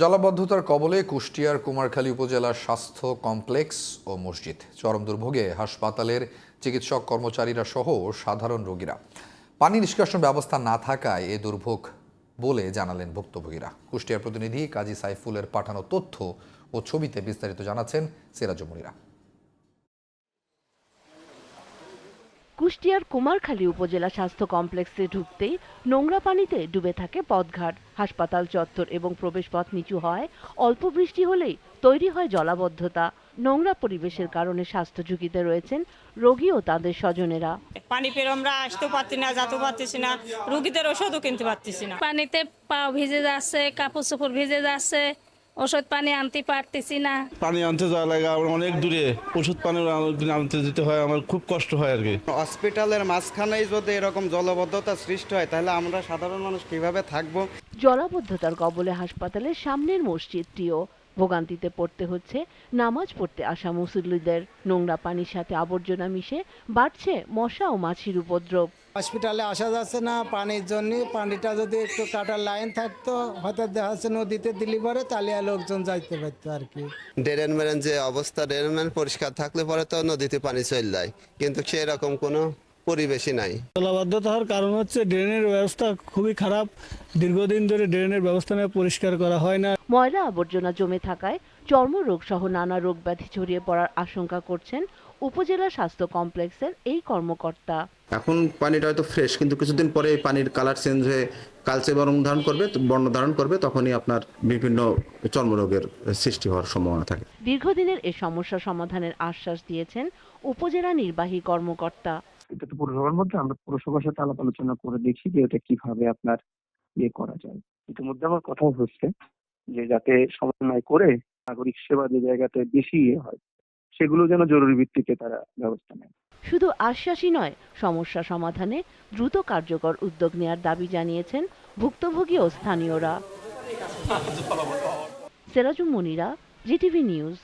জলাবদ্ধতার কবলে কুষ্টিয়ার কুমারখালী উপজেলার স্বাস্থ্য কমপ্লেক্স ও মসজিদ, চরম দুর্ভোগে হাসপাতালের চিকিৎসক কর্মচারীরা সহ সাধারণ রোগীরা। পানি নিষ্কাশন ব্যবস্থা না থাকায় এ দুর্ভোগ বলে জানালেন ভুক্তভোগীরা। কুষ্টিয়ার প্রতিনিধি কাজী সাইফুলের পাঠানো তথ্য ও ছবিতে বিস্তারিত জানাচ্ছেন সিরাজমণিরা কুষ্টিয়ার কুমারখালী উপজেলা স্বাস্থ্য কমপ্লেক্সে ঢুকতেই নোংরা পানিতে ডুবে থাকে পথঘাট। হাসপাতাল চত্বর এবং প্রবেশপথ নিচু হয় অল্প বৃষ্টি হলেই তৈরি হয় জলাবদ্ধতা। নোংরা পরিবেশের কারণে স্বাস্থ্য ঝুঁকিতে রয়েছেন রোগী ও তাদের স্বজনেরা। পানি পেয়ে আমরা আসতেও পারছি না যেতেও পারতেছি না রোগীদের ওষুধও কিনতে পারতেছি না। পানিতে পা ভিজে যাচ্ছে কাপড় চোপড় ভিজে যাচ্ছে ওষুধ পানি আনতে পারতেছি না। পানি আনতে যাওয়া লাগে আমার অনেক দূরে ওষুধ পানি আনতে যেতে হয় আমার খুব কষ্ট হয় আর কি। হসপিটালের মাঝখানেই যদি এরকম জলবদ্ধতা সৃষ্টি হয় তাহলে আমরা সাধারণ মানুষ কীভাবে থাকব? জলাবদ্ধতার কবলে হাসপাতালের সামনের মসজিদটিও ভোগান্তিতে পড়তে হচ্ছে। নামাজ পড়তে আসা মুসল্লিদের নোংরা পানির সাথে আবর্জনা মিশে বাড়ছে মশা ও মাছির উপদ্রব। হসপিটালে আসা যাচ্ছে না পানির জন্য। পানিটা যদি একটু কাটার লাইন থাকতো, হয়তো দেখা যাচ্ছে নদীতে দিলি পরে তাহলে লোকজন যাইতে পারতো আর কি। ড্রেন মেরেন যে অবস্থা ড্রেন পরিষ্কার থাকলে পরে তো নদীতে পানি চলে যায়। কিন্তু সেরকম কোনো পরিবেশই নাই। জলাবদ্ধতা হওয়ার কারণ হচ্ছে ড্রেনের ব্যবস্থা খুবই খারাপ। দীর্ঘদিন ধরে ড্রেনের ব্যবস্থা নিয়ে পরিষ্কার করা হয় না। ময়লা আবর্জনা জমে থাকায় চর্মরোগ সহ নানা রোগ ব্যাধি ছড়িয়ে পড়ার আশঙ্কা করছেন উপজেলা স্বাস্থ্য কমপ্লেক্সের এই কর্মকর্তা। এখন পানিটা হয়তো ফ্রেশ কিন্তু কিছুদিন পরে এই পানির কালার চেঞ্জ হয়ে কালচে বরং ধারণ করবে বর্ণ ধারণ করবে তখনই আপনার বিভিন্ন চর্মরোগের সৃষ্টি হওয়ার সম্ভাবনা থাকে। দীর্ঘদিনের এ সমস্যা সমাধানের আশ্বাস দিয়েছেন উপজেলা নির্বাহী কর্মকর্তা। এটা তো পুরসভার মধ্যে আমরা পুরসভার সাথে আলাপ আলোচনা করে দেখি যে এটা কীভাবে আপনার ইয়ে করা যায়। ইতিমধ্যে আমার কথাও হচ্ছে যে যাতে সমন্বয় করে নাগরিক সেবা যে জায়গাতে বেশি ইয়ে হয় সেগুলো যেন জরুরি ভিত্তিতে তারা ব্যবস্থা নেয়। শুধু আশ্বাসই নয় সমস্যা সমাধানে দ্রুত কার্যকর উদ্যোগ নেয়ার দাবি জানিয়েছেন ভুক্তভোগী ও স্থানীয়রা। Serajum Monira GTV news.